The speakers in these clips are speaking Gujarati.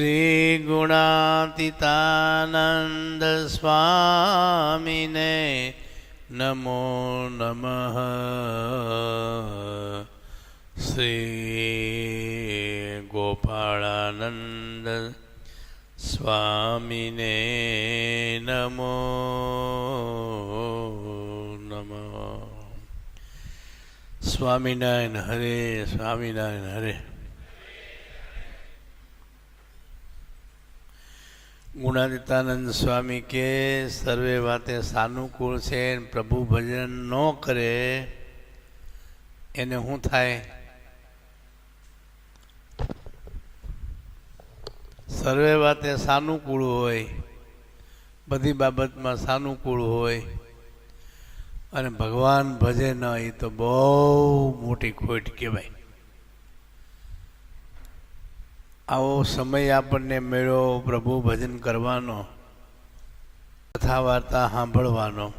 શ્રી ગુણાતીતાનંદ સ્વામીને નમો નમઃ શ્રી ગોપાળાનંદ સ્વામીને નમો નમઃ સ્વામિનારાયણ હરે સ્વામિનારાયણ હરે ગુણાદિતાનંદ સ્વામી કે સર્વે વાતે સાનુકૂળ છે પ્રભુ ભજન ન કરે, એને શું થાય? સર્વે વાતે સાનુકૂળ હોય, બધી બાબતમાં સાનુકૂળ હોય, અને ભગવાન ભજે ન, એ તો બહુ મોટી ખોટ કહેવાય. આવો સમય આપણને મેળ્યો પ્રભુ ભજન કરવાનો કથા વાર્તા સાંભળવાનો.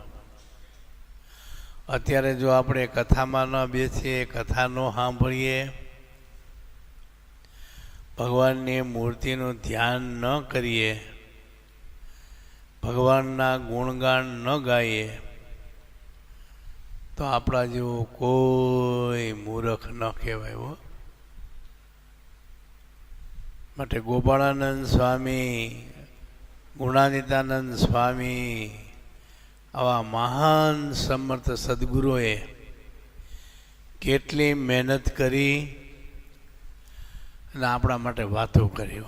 અત્યારે જો આપણે કથામાં ન બેસીએ, કથા ન સાંભળીએ, ભગવાનની મૂર્તિનું ધ્યાન ન કરીએ, ભગવાનના ગુણગાન ન ગાઈએ, તો આપણા જેવું કોઈ મૂર્ખ ન કહેવાય હો. માટે ગોપાળાનંદ સ્વામી, ગુણાદિતાનંદ સ્વામી, આવા મહાન સમર્થ સદગુરુએ કેટલી મહેનત કરી અને આપણા માટે વાતો કરી.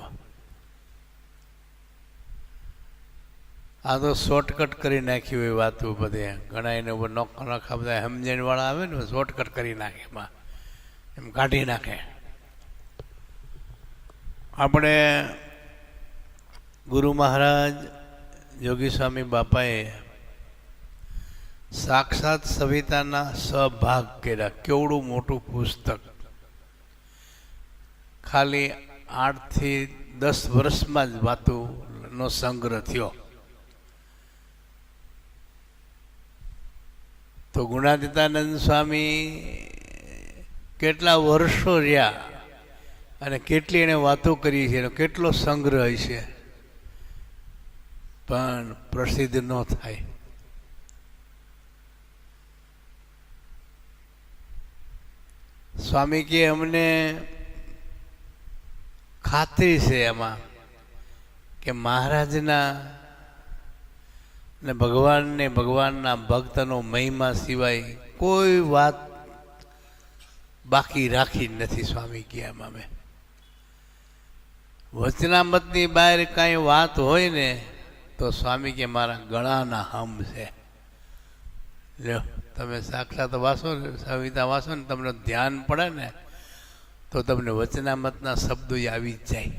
આ તો શોર્ટકટ કરી નાખી હોય વાતો બધે. ઘણા એને નોખા નોખા બધા સમજણવાળા આવે ને શોર્ટકટ કરી નાખે એમાં. એમ કાઢી નાખે. આપણે ગુરુ મહારાજ યોગી સ્વામી બાપાએ સાક્ષાત સવિતાના સભાગ કર્યા. કેવડું મોટું પુસ્તક. ખાલી આઠથી દસ વર્ષમાં જ વાતોનો સંગ્રહ થયો. તો ગુણાતીતાનંદ સ્વામી કેટલા વર્ષો રહ્યા? અને કેટલી એને વાતો કરી છે એનો કેટલો સંગ્રહ છે. પણ પ્રસિદ્ધ ન થાય. સ્વામી કે અમને ખાતરી છે એમાં કે મહારાજના ને ભગવાનને ભગવાનના ભક્તનો મહિમા સિવાય કોઈ વાત બાકી રાખી નથી સ્વામી કે એમાં મેં. વચનામતની બહાર કાંઈ વાત હોય ને, તો સ્વામી કે મારા ગળાના હમ છે. લ્યો, તમે સાક્ષાત વાંચો ને, સવિતા વાંચો ને, તમને ધ્યાન પડે ને, તો તમને વચનામતના શબ્દો આવી જ જાય.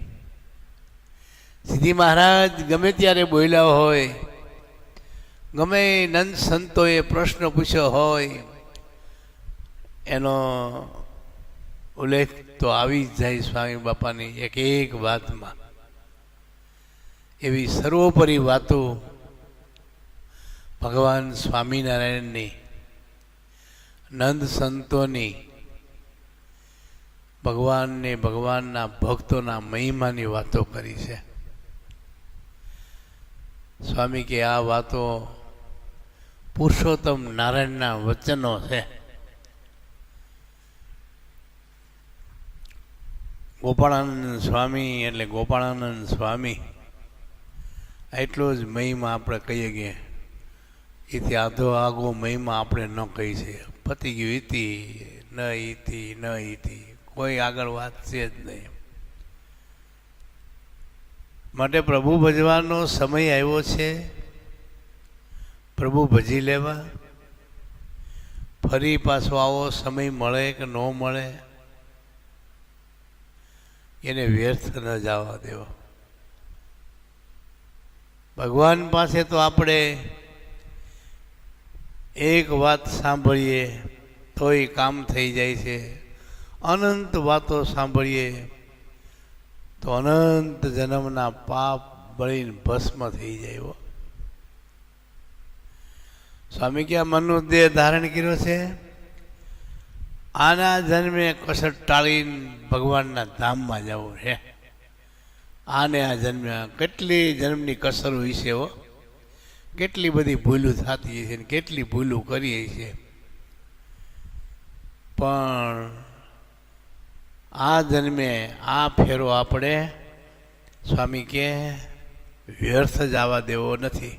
સીધી મહારાજ, ગમે ત્યારે બોલ્યા હોય, ગમે નંદ સંતોએ પ્રશ્ન પૂછ્યો હોય, એનો ઉલ્લેખ તો આવી જ જાય સ્વામી બાપાની એક એક વાતમાં. એવી સર્વોપરી વાતો ભગવાન સ્વામિનારાયણની, નંદ સંતોની, ભગવાનને ભગવાનના ભક્તોના મહિમાની વાતો કરી છે. સ્વામી કે આ વાતો પુરુષોત્તમ નારાયણના વચનો છે. ગોપાળાનંદ સ્વામી એટલે ગોપાળાનંદ સ્વામી. એટલો જ મહિમા આપણે કહીએ કે એથી આધો આગો મહિમા આપણે ન કહી છે પતી ગયું ઇતિ ન ઇતિ ન ઇતિ કોઈ આગળ વાત છે જ નહીં. માટે પ્રભુ ભજવાનો સમય આવ્યો છે. પ્રભુ ભજી લેવા. ફરી પાછો આવો, સમય મળે કે ન મળે? એને વ્યર્થ ન જવા દેવો. ભગવાન પાસે તો આપણે એક વાત સાંભળીએ, તોય કામ થઈ જાય છે. અનંત વાતો સાંભળીએ, તો અનંત જન્મના પાપ બળીને ભસ્મ થઈ જાય સ્વામી ક્યાં મનનો દેહ ધારણ કર્યો છે? આના જન્મે કસર ટાળીને ભગવાનના ધામમાં જવું છે. આને આ જન્મે કેટલી જન્મની કસર હોય છે હો. કેટલી બધી ભૂલું થતી છે ને કેટલી ભૂલું કરીએ છીએ. પણ આ જન્મે આ ફેરો આપણે સ્વામી કે વ્યર્થ જ આવવા દેવો નથી.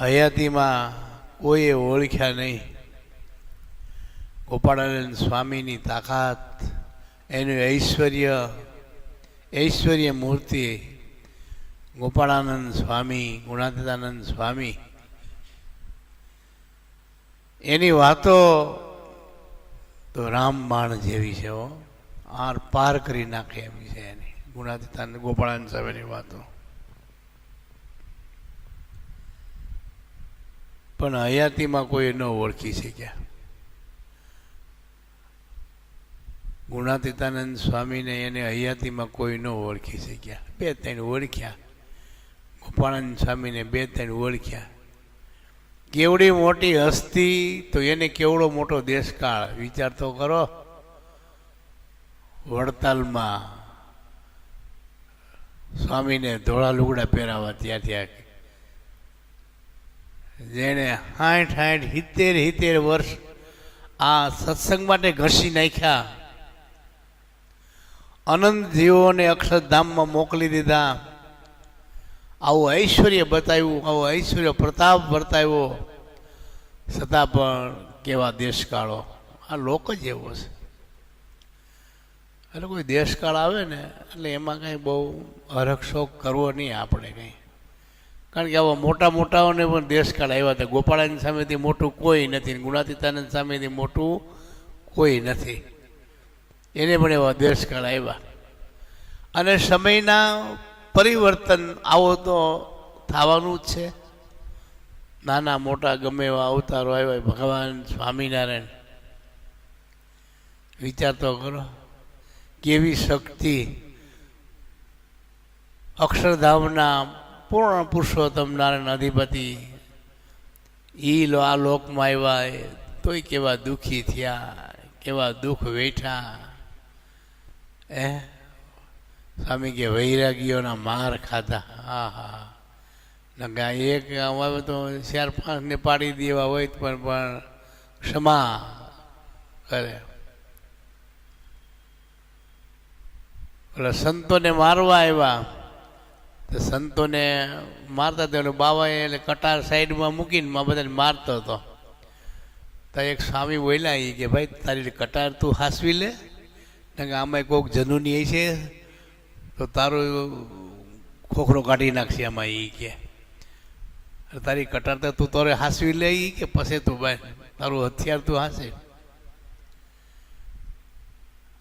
હયાતીમાં કોઈએ ઓળખ્યા નહીં. ગોપાળાનંદ સ્વામીની તાકાત, એનું ઐશ્વર્ય ઐશ્વર્ય મૂર્તિ, ગોપાળાનંદ સ્વામી, ગુણાતીતાનંદ સ્વામી. એની વાતો તો રામબાણ જેવી છે આર પાર કરી નાખે એવી છે એની. ગુણાતીતાનંદ, ગોપાળાનંદ સ્વામીની વાતો. પણ હયાતીમાં કોઈ ન ઓળખી શક્યા. ગુણાતીતાનંદ સ્વામીને એને હયાતીમાં કોઈ ન ઓળખી શક્યા. બે ત્રણ ઓળખ્યા. ગોપાળાનંદ સ્વામીને બે ત્રણ ઓળખ્યા. કેવડી મોટી હસ્તી તો એને કેવડો મોટો દેશકાળ? વિચાર તો કરો. વડતાલમાં સ્વામીને ધોળા લુગડા પહેરાવા ત્યાં ત્યાં જેણે સાઠ સાઠ સિત્તેર સિત્તેર વર્ષ આ સત્સંગ માટે ઘસી નાખ્યા. અનંત જીવોને અક્ષરધામમાં મોકલી દીધા. આવું ઐશ્વર્ય બતાવ્યું, આવું ઐશ્વર્ય પ્રતાપ વર્તાવ્યો. છતાં પણ કેવા દેશકાળો. આ લોક જ એવો છે. એટલે કોઈ દેશકાળ આવે ને, એટલે એમાં કાંઈ બહુ હરખશોખ કરવો નહીં આપણે કંઈ. કારણ કે આવા મોટા મોટાઓને પણ દેશકાળ આવ્યા હતા. ગોપાળાની સામેથી મોટું કોઈ નથી ગુણાતીતાનંદ સામેથી મોટું કોઈ નથી. એને પણ એવા દેશકાળ આવ્યા. અને સમયના પરિવર્તન આવો તો થવાનું જ છે. નાના મોટા ગમે એવા અવતારો આવ્યા ભગવાન સ્વામિનારાયણ. વિચાર તો કરો, કેવી શક્તિ અક્ષરધામના પૂર્ણ પુરુષોત્તમ નારાયણ અધિપતિ એ આ લોકમાં આવ્યા તોય કેવા દુઃખી થયા, કેવા દુઃખ વેઠા. એ સ્વામી કે વૈરાગીઓના માર ખાધા. હા હા. નકા એક હવે તો ચાર પાંચને પાડી દેવા હોય પણ પણ ક્ષમા કરે. એટલે સંતોને મારવા આવ્યા. સંતોને મારતા હતા બાવાએ એટલે કટાર સાઈડમાં મૂકીને માં બધાને મારતો હતો. તો એક સ્વામી બોલ્યા એ કે, ભાઈ, તારી કટાર તું હાસવી લે કે આમાં કોઈક જનુની છે તો તારો ખોખરો કાઢી નાખશે આમાં એ કે. તારી કટાર તો તું તારે હાસવી લે ઈ કે, પછી તું ભાઈ, તારું હથિયાર તું હાસે.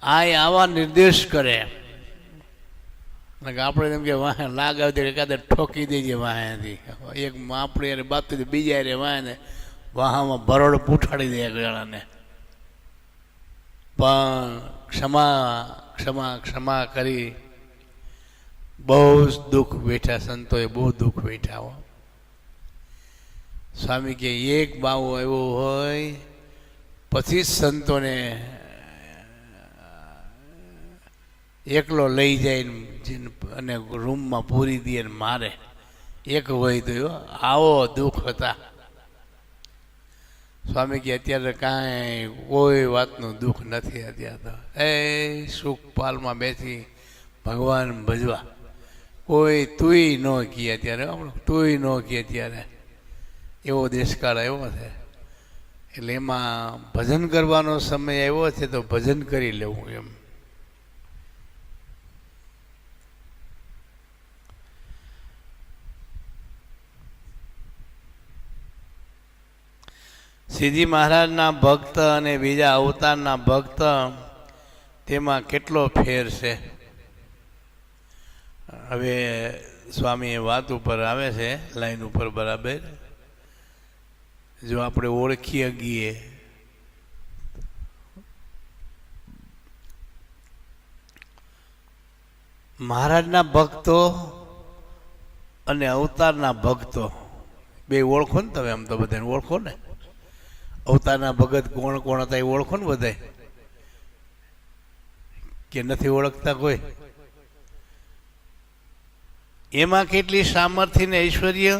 આ એ આવા નિર્દેશ કરે. આપણે એમ કે વાહ, લાગ આવતી એકાદે ઠોકી દેજે વાહેથી એક આપણે અને બાપતી બીજા યારે વાહને વાહામાં બરોડ પૂઠાડી દે જણાને પણ ક્ષમા ક્ષમા ક્ષમા કરી બહુ જ દુઃખ બેઠા સંતોએ, બહુ દુઃખ બેઠા હો. સ્વામી કે એક બાવો એવો હોય, પછી સંતોને એકલો લઈ જાય અને રૂમમાં પૂરી દે ને મારે. એક હોય તો આવો દુઃખ હતા. સ્વામી કે અત્યારે કાંઈ કોઈ વાતનું દુઃખ નથી અત્યારે તો. એ સુખપાલમાં બેસી ભગવાન ભજવા. કોઈ તુંય ન કહે અત્યારે હમણાં તુંય ન કીએ અત્યારે. એવો દેશકાળ આવ્યો છે. એટલે એમાં ભજન કરવાનો સમય આવ્યો છે તો ભજન કરી લેવું એમ. શ્રીજી મહારાજના ભક્ત અને બીજા અવતારના ભક્ત, તેમાં કેટલો ફેર છે? હવે સ્વામી એ વાત ઉપર આવે છે, લાઈન ઉપર બરાબર. જો આપણે ઓળખી શકીએ મહારાજના ભક્તો અને અવતારના ભક્તો. બે ઓળખો ને તમે આમ તો બધાને ઓળખો ને? અવતારના ભગત કોણ કોણ હતા એ ઓળખો ને બધાય? કે નથી ઓળખતા કોઈ? એમાં કેટલી સામર્થ્ય ને ઐશ્વર્ય?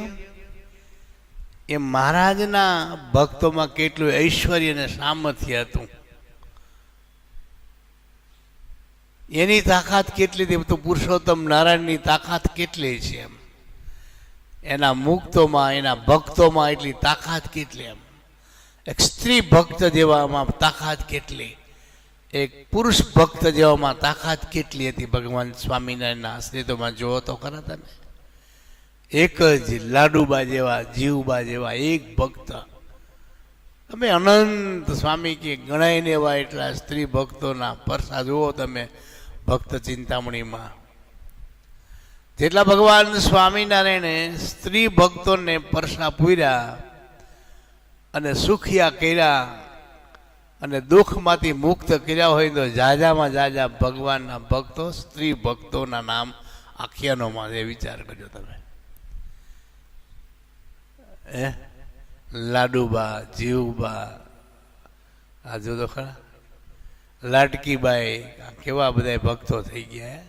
એ મહારાજના ભક્તોમાં કેટલું ઐશ્વર્ય ને સામર્થ્ય હતું? એની તાકાત કેટલી હતી? તો પુરુષોત્તમ નારાયણની તાકાત કેટલી છે એમ? એના મુક્તોમાં, એના ભક્તોમાં એટલી તાકાત કેટલી એમ? એક સ્ત્રી ભક્ત જેવામાં તાકાત કેટલી? એક પુરુષ ભક્ત જેવામાં તાકાત કેટલી હતી? ભગવાન સ્વામિનારાયણના અસ્તિત્વમાં જોવો તો ખરા તમે. એક જ લાડુબા જેવા, જીવબા જેવા એક ભક્ત. તમે અનંત સ્વામી કે ગણાય ને એવા એટલા સ્ત્રી ભક્તોના પરસા જુઓ તમે ભક્ત ચિંતામણીમાં. જેટલા ભગવાન સ્વામિનારાયણે સ્ત્રી ભક્તોને પરસા પૂર્યા અને સુખિયા કર્યા અને દુઃખમાંથી મુક્ત કર્યા હોય તો જાજામાં જાજા ભગવાનના ભક્તો, સ્ત્રી ભક્તોના નામ આખ્યાનોમાં એ વિચાર કરજો તમે. એ લાડુબા, જીવબા, આ જો તો ખરા. લાટકીબાઈ કેવા બધા ભક્તો થઈ ગયા?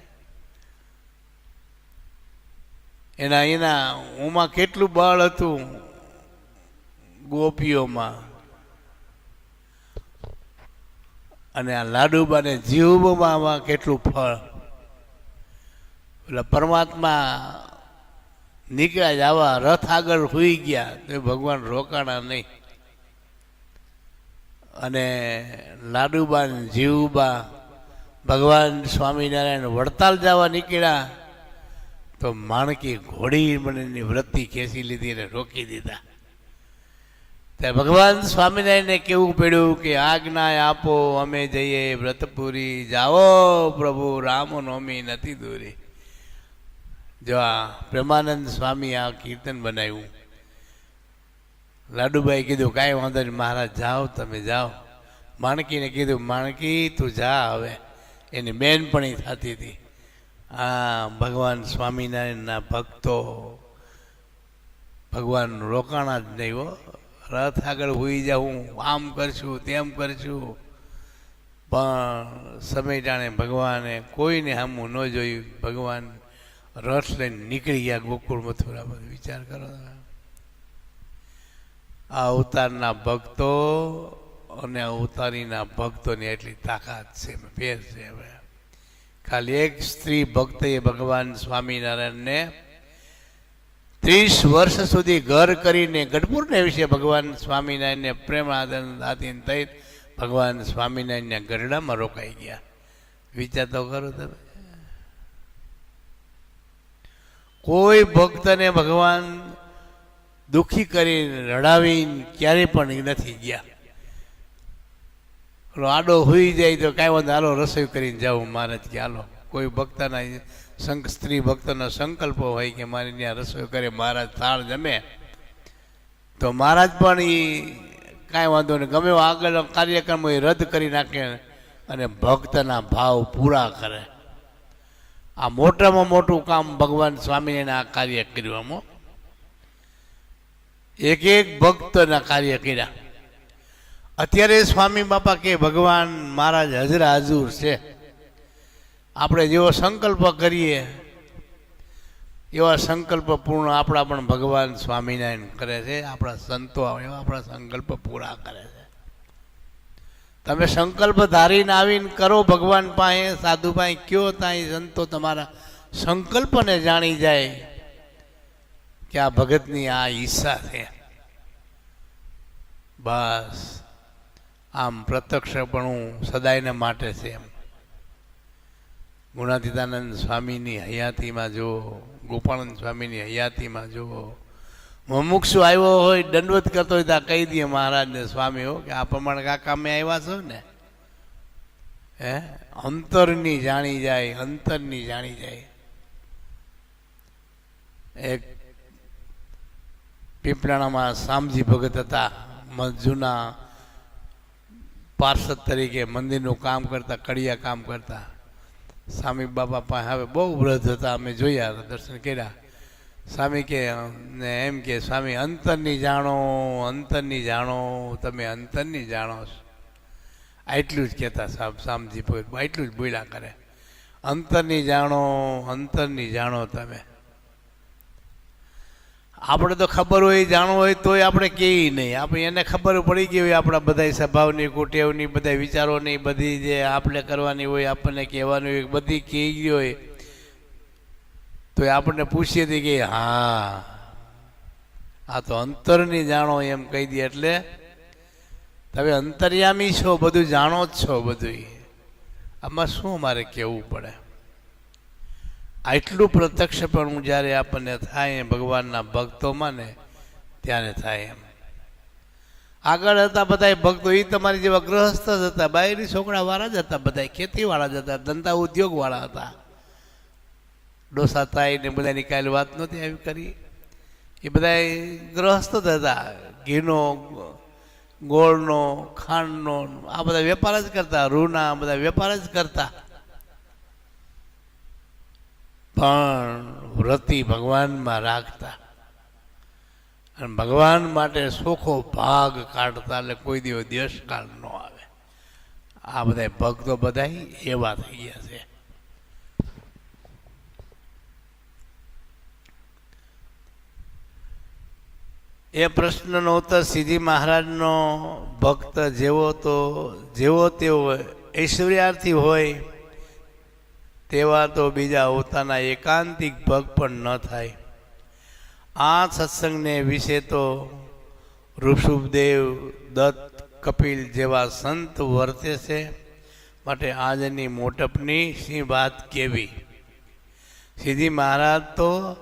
એના એના ઉમાં કેટલું બળ હતું? ગોપીઓમાં. અને આ લાડુબાને જીવમાં કેટલું ફળ? એટલે પરમાત્મા નીકળ્યા જ આવા રથ આગળ હોઈ ગયા, તો ભગવાન રોકાણા નહીં. અને લાડુબા જીવબા ભગવાન સ્વામિનારાયણ વડતાલ જવા નીકળ્યા, તો માણકી ઘોડી મને વૃત્તિ ખેંચી લીધી અને રોકી દીધા. ત્યારે ભગવાન સ્વામિનારાયણને કેવું પડ્યું કે આજ્ઞા આપો, અમે જઈએ વ્રતપુરી જાઓ, પ્રભુ રામ નવમી નથી દૂરી. જો આ પ્રેમાનંદ સ્વામી આ કીર્તન બનાવ્યું. લાડુભાઈ કીધું, કાંઈ વાંધો નહીં, મહારાજ જાઓ, તમે જાઓ. માણકીને કીધું, માણકી, તું જા હવે. એની બહેનપણી થતી હતી. આ ભગવાન સ્વામિનારાયણના ભક્તો ભગવાન રોકાણા જ નહીં હો. રથ આગળ હોઈ જાઉં, આમ કરશું, તેમ કરશું. પણ સમય જાણે ભગવાને કોઈને સામું ન જોયું. ભગવાન રથ લઈને નીકળી ગયા ગોકુળ મથુરા બધું વિચાર કરો આ અવતારના ભક્તો અને અવતારીના ભક્તોની એટલી તાકાત છે ફેર છે હવે. ખાલી એક સ્ત્રી ભક્તએ ભગવાન સ્વામિનારાયણને ત્રીસ વર્ષ સુધી ઘર કરીને ગઢપુરને વિશે ભગવાન સ્વામિનારાયણને પ્રેમ આદન દાતીન થઈ ભગવાન સ્વામિનારાયણના ગરડામાં રોકાઈ ગયા. વિચાર તો કરો તમે. કોઈ ભક્તને ભગવાન દુઃખી કરીને રડાવીને ક્યારે પણ નથી ગયા. આડો હોઈ જાય તો કાંઈ વાંધો હાલો રસોઈ કરીને જાઉં મહારાજ કે હાલો. કોઈ ભક્તના સંક સ્ત્રી ભક્તનો સંકલ્પ હોય કે મારી ત્યાં રસોઈ કરે મહારાજ થાળ જમે, તો મહારાજ પણ એ કાંઈ વાંધો નહીં. ગમે આગળ કાર્યક્રમ એ રદ કરી નાખે અને ભક્તના ભાવ પૂરા કરે. આ મોટામાં મોટું કામ ભગવાન સ્વામિનારાયણ આ કાર્ય કર્યું આમાં એક એક ભક્તના કાર્ય કર્યા. અત્યારે સ્વામી બાપા કે ભગવાન મહારાજ હજરા હજુર છે. આપણે જેવો સંકલ્પ કરીએ, એવા સંકલ્પ પૂર્ણ આપણા પણ ભગવાન સ્વામિનારાયણ કરે છે, આપણા સંતો એવા આપણા સંકલ્પ પૂરા કરે છે. તમે સંકલ્પ ધારીને આવીને કરો ભગવાન પાસે, સાધુ પાસે, કયો ત્યાં સંતો તમારા સંકલ્પને જાણી જાય કે આ ભગતની આ ઈચ્છા છે. બસ. આમ પ્રત્યક્ષપણું સદાયને માટે છે એમ. ગુણાતીતાનંદ સ્વામીની હયાતીમાં જુઓ ગોપાળાનંદ સ્વામીની હયાતીમાં જુઓ મુમુક્ષુ આવ્યો હોય, દંડવત કરતો હોય તો કહી દઈએ મહારાજને, સ્વામી હો, કે આ પ્રમાણે કાકા અમે આવ્યા છો ને? હે? અંતરની જાણી જાય, અંતરની જાણી જાય. એક પીપળાણામાં શામજી ભગત હતા જૂના પાર્ષદ તરીકે મંદિરનું કામ કરતા, કડિયા કામ કરતા. સ્વામી બાપા પાસે હવે બહુ વૃદ્ધ હતા, અમે જોયા, દર્શન કર્યા. સ્વામી કે, ને એમ કે, સ્વામી, અંતરની જાણો અંતરની જાણો, તમે અંતરની જાણો છો. આટલું જ કહેતા સાહેબ ભગત આટલું જ બોલ્યા કરે. અંતરની જાણો અંતરની જાણો તમે. આપણે તો ખબર હોય, જાણવું હોય, તોય આપણે કહીએ નહીં. આપણે એને ખબર પડી ગઈ હોય, આપણા બધા સ્વભાવની કુટેવની બધા વિચારોની, બધી જે આપણે કરવાની હોય, આપણને કહેવાની હોય, બધી કહી ગઈ હોય તો આપણને પૂછીએ હતી કે, હા, આ તો અંતરની જાણો એમ કહી દે. એટલે તમે અંતર્યામી છો, બધું જાણો જ છો બધું આમાં શું મારે કહેવું પડે? આટલું પ્રત્યક્ષપણું જ્યારે આપણને થાય ભગવાનના ભક્તોમાં ને ત્યારે થાય એમ. આગળ હતા બધા ભક્તો એ તમારી જેવા ગ્રહસ્થ જ હતા. બાયરી છોકરા વાળા જ હતા બધા ખેતીવાળા જ હતા, ધંધા ઉદ્યોગવાળા હતા. ડોસા થાય ને બધાની કાલે વાત નહોતી આવી કરી. એ બધા ગ્રહસ્થ જ હતા. ઘીનો, ગોળનો, ખાંડનો, આ બધા વેપાર જ કરતા, રૂના બધા વેપાર જ કરતા. પણ વ્રતિ ભગવાનમાં રાખતા. અને ભગવાન માટે સોખો ભાગ કાઢતા એટલે કોઈ દિવસ દેશકાળ ન આવે. આ બધા ભક્તો બધા એવા થઈ ગયા છે. એ પ્રશ્નનો ઉત્તર સીધી મહારાજનો ભક્ત જેવો તો, જેવો તેવો ઐશ્વર્યાર્થી હોય તેવા તો બીજા પોતાના એકાંતિક ભગ પણ ન થાય. આ સત્સંગને વિશે તો ઋષભદેવ દત્ત કપિલ જેવા સંત વર્તે છે. માટે આજની મોટપની શી વાત કેવી? સીધી મહારાજ તો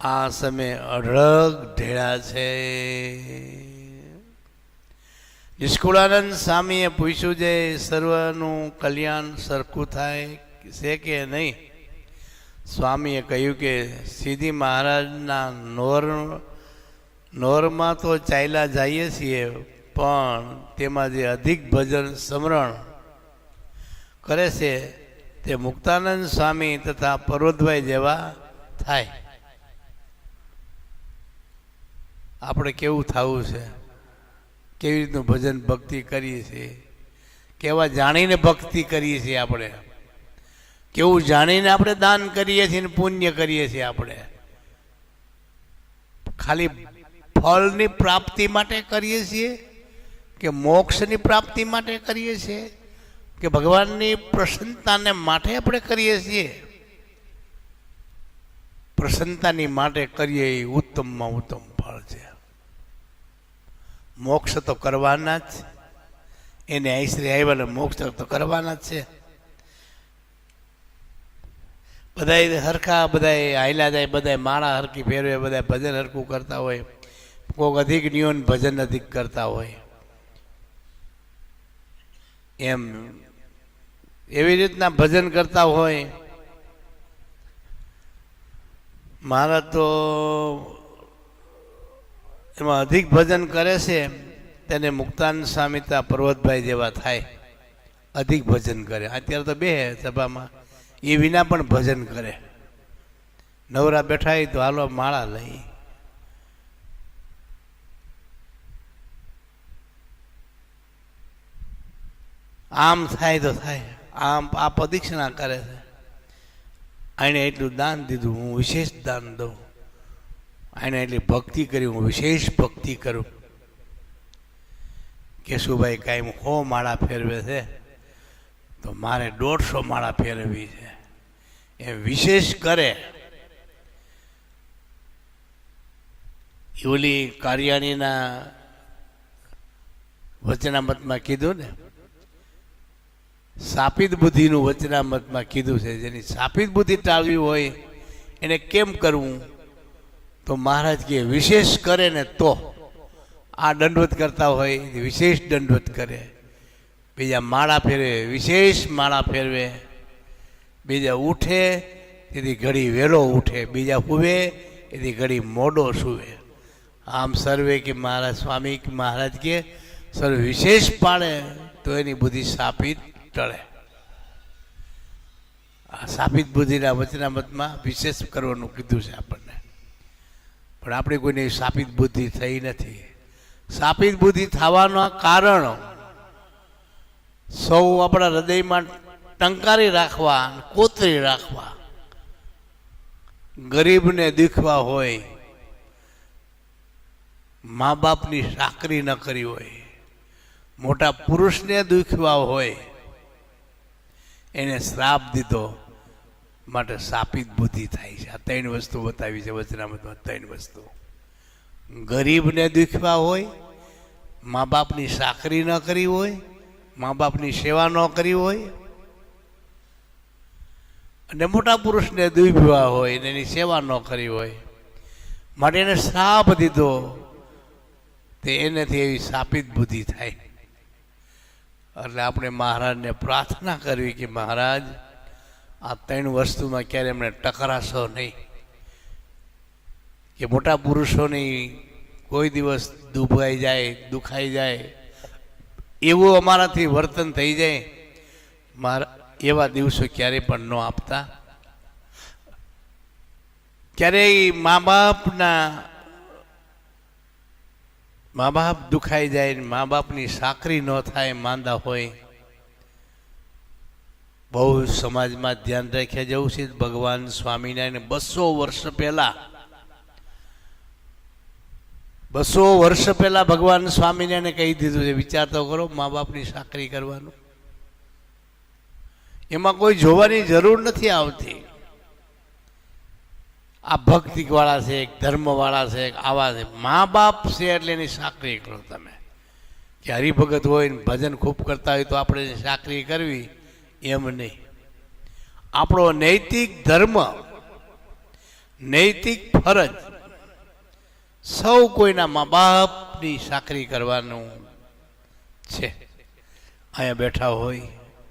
આ સમય અઢળક ઢેળા છે. નિષ્કુળાનંદ સ્વામીએ પૂછ્યું છે સર્વનું કલ્યાણ સરખું થાય છે કે નહીં? સ્વામીએ કહ્યું કે સીધી મહારાજના નોર, નોરમાં તો ચાલ્યા જઈએ છીએ, પણ તેમાં જે અધિક ભજન સ્મરણ કરે છે, તે મુક્તાનંદ સ્વામી તથા પર્વતભાઈ જેવા થાય. આપણે કેવું થવું છે? કેવી રીતનું ભજન ભક્તિ કરીએ છીએ? કેવા જાણીને ભક્તિ કરીએ છીએ આપણે? કેવું જાણીને આપણે દાન કરીએ છીએ ને પુણ્ય કરીએ છીએ આપણે. ખાલી ફળની પ્રાપ્તિ માટે કરીએ છીએ કે મોક્ષની પ્રાપ્તિ માટે કરીએ છીએ કે ભગવાનની પ્રસન્નતાને માટે આપણે કરીએ છીએ? પ્રસન્નતાની માટે કરીએ એ ઉત્તમમાં ઉત્તમ ફળ છે. મોક્ષ તો કરવાના જ એને આઈશ્રી આવ્યા મોક્ષ તો કરવાના જ છે. બધા હરખા બધા હાયલા જાય બધા માળા હરકી ફેરવે બધા ભજન હરખું કરતા હોય. કોઈક અધિક નિયોન ભજન અધિક કરતા હોય. એમ. એવી રીતના ભજન કરતા હોય. મારા તો એમાં અધિક ભજન કરે છે, તેને મુક્તાન સ્વામિતા પર્વતભાઈ જેવા થાય. અધિક ભજન કરે. અત્યારે તો બે સભામાં. એ વિના પણ ભજન કરે. નવરા બેઠા એ તો હાલો માળા લઈ. આમ થાય તો થાય. આમ આ પ્રદક્ષિણા કરે છે. એણે એટલું દાન દીધું, હું વિશેષ દાન દઉં. એણે એટલી ભક્તિ કરી, હું વિશેષ ભક્તિ કરું. કેશુભાઈ કાંઈ હો માળા ફેરવે છે. તો મારે દોઢસો માળા ફેરવવી છે. એ વિશેષ કરે. ઓલી કાર્યાણીના વચનામતમાં કીધું ને? સાપિત બુદ્ધિનું વચનામતમાં કીધું છે. જેની સાપિત બુદ્ધિ ટાળવી હોય, એને કેમ કરવું? તો મહારાજ કે વિશેષ કરે ને તો. આ દંડવત કરતા હોય, વિશેષ દંડવત કરે. બીજા માળા ફેરવે, વિશેષ માળા ફેરવે. બીજા ઉઠે, તેથી ઘડી વહેલો ઉઠે. બીજા હુવે એથી ઘડી મોડો સુવે. આમ સર્વે કે મહારાજ, સ્વામી કે મહારાજ કે, સર્વે વિશેષ પાડે તો એની બુદ્ધિ સ્થાપિત ટળે. આ સ્થાપિત બુદ્ધિના વચનામતમાં વિશેષ કરવાનું કીધું છે આપણને. પણ આપણે કોઈની સાપિત બુદ્ધિ થઈ નથી. સ્થાપિત બુદ્ધિ થવાના કારણ સૌ આપણા હૃદયમાં ટંકારી રાખવા કોતરી રાખવા. ગરીબને દીખવા હોય મા બાપની સાકરી ન કરી હોય, મોટા પુરુષને દુખવા હોય, એને શ્રાપ દીધો માટે શાપિત બુદ્ધિ થાય છે. આ ત્રણ વસ્તુ બતાવી છે વચનામતમાં, ત્રણ વસ્તુ. ગરીબને દુખવા હોય મા બાપની સાકરી ન કરી હોય મા બાપની સેવા ન કરી હોય અને મોટા પુરુષને દુભવા હોય અને એની સેવા ન કરી હોય, માટે એને શ્રાપ દીધો, તે એનેથી એવી શાપિત બુદ્ધિ થાય. એટલે આપણે મહારાજને પ્રાર્થના કરવી કે મહારાજ, આ ત્રણ વસ્તુમાં ક્યારે એમને ટકરાશો નહીં. કે મોટા પુરુષોની કોઈ દિવસ દુભાઈ જાય, દુખાઈ જાય એવું અમારાથી વર્તન થઈ જાય, મારા એવા દિવસો ક્યારેય પણ ન આપતા. ક્યારેય મા બાપના મા બાપ દુખાઈ જાય મા બાપની સાકરી ન થાય, માંદા હોય. બહુ સમાજમાં ધ્યાન રાખ્યા જવું છે. ભગવાન સ્વામિનારાયણ બસો વર્ષ પહેલા બસો વર્ષ પહેલા ભગવાન સ્વામીને એને કહી દીધું છે, વિચાર તો કરો મા બાપની સાકરી કરવાનું. એમાં કોઈ જોવાની જરૂર નથી આવતી. આ ભક્તિ વાળા છે, એક ધર્મવાળા છે આવા છે. મા બાપ છે એટલે એની સાકરી કરો તમે. કે હરિભગત હોય ને ભજન ખૂબ કરતા હોય તો આપણે એની સાકરી કરવી, એમ નહીં. આપણો નૈતિક ધર્મ, નૈતિક ફરજ સૌ કોઈના મા બાપની સાકરી કરવાનું છે. અહીંયા બેઠા હોય,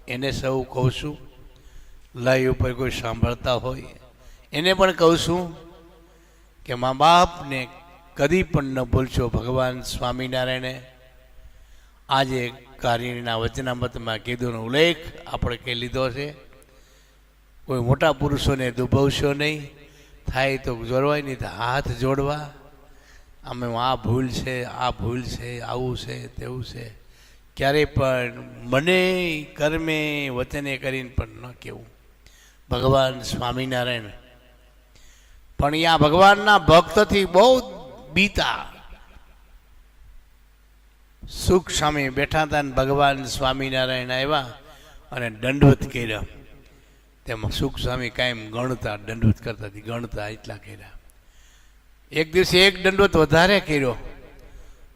એને સૌ કહું છું. લાઈવ ઉપર કોઈ સાંભળતા હોય, એને પણ કહું છું કે મા બાપને કદી પણ ન ભૂલશો ભગવાન સ્વામિનારાયણે. આજે કાર્યના વચનામતમાં કીધુંનો ઉલ્લેખ આપણે કહી લીધો છે. કોઈ મોટા પુરુષોને દુભવશો નહીં, થાય તો જોડવાય નહીં તો હાથ જોડવા અમે આ ભૂલ છે, આ ભૂલ છે, આવું છે, તેવું છે. ક્યારેય પણ મને કર્મે વચને કરીને પણ ન કહેવું ભગવાન સ્વામિનારાયણ. પણ અહીંયા ભગવાનના ભક્તથી બહુ બીતા. સુખ સ્વામી બેઠા હતા ને ભગવાન સ્વામિનારાયણ આવ્યા અને દંડવત કર્યા. તેમાં સુખ સ્વામી કાયમ ગણતા, દંડવત કરતા ગણતા એટલા કર્યા. એક દિવસે એક દંડોત વધારે કર્યો.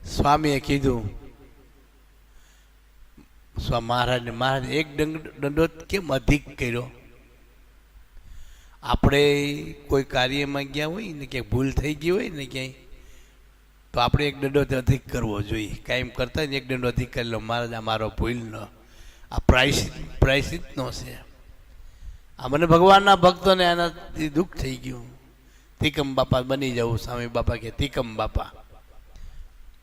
સ્વામીએ કીધું, સ્વા, મહારાજને, મહારાજ, એક દંડોત કેમ અધિક કર્યો? આપણે કોઈ કાર્યમાં ગયા હોય ને ક્યાંક ભૂલ થઈ ગઈ હોય ને ક્યાંય, તો આપણે એક દંડો અધિક કરવો જોઈએ. કાયમ કરતા જ એક દંડો અધિક કરી લો. મહારાજ, આ મારો ભૂલનો આ પ્રાયશ્ચિત પ્રાયશ્ચિતનો છે. આ મને ભગવાનના ભક્તોને આનાથી દુઃખ થઈ ગયું. તિકમ બાપા બની જવું સ્વામી બાપા કે તિકમ બાપા.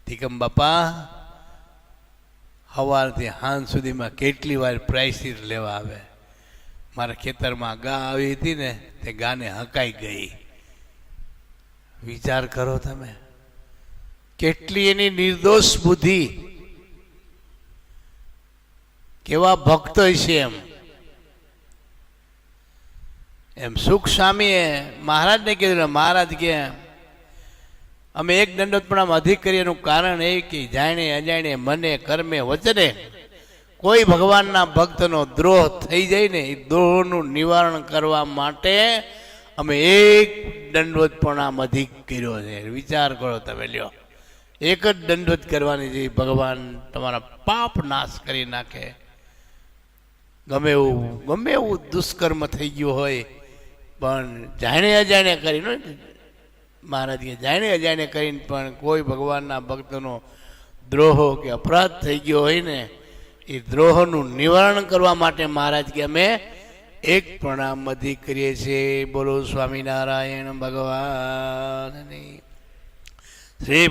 તિકમ બાપા સવારથી હાંજ સુધીમાં કેટલી વાર પ્રાઇસીસ લેવા આવે? મારા ખેતરમાં ગા આવી હતી ને, તે ગાને હકાઈ ગઈ. વિચાર કરો તમે. કેટલી એની નિર્દોષ બુદ્ધિ. કેવા ભક્ત છે એમ. એમ સુખ સ્વામીએ મહારાજને કીધું મહારાજ કે, અમે એક દંડોત્પણામાં અધિક કરીએ એનું કારણ એ કે જાણે અજાણે મને કર્મે વચને કોઈ ભગવાનના ભક્તનો દ્રોહ થઈ જાય ને એ દ્રોહનું નિવારણ કરવા માટે અમે એક દંડવતપણામ અધિક કર્યો છે. વિચાર કરો તમે, લ્યો. એક જ દંડવત કરવાની છે ભગવાન તમારા પાપ નાશ કરી નાખે. ગમે એવું ગમે એવું દુષ્કર્મ થઈ ગયું હોય પણ જાણે અજાણે કરીને મહારાજ કે જાણે અજાણે કરીને પણ કોઈ ભગવાનના ભક્તનો દ્રોહ કે અપરાધ થઈ ગયો હોય ને, એ દ્રોહનું નિવારણ કરવા માટે મહારાજ કે અમે એક પ્રણામ અધિક કરીએ છીએ. બોલો સ્વામિનારાયણ ભગવાનની. શ્રી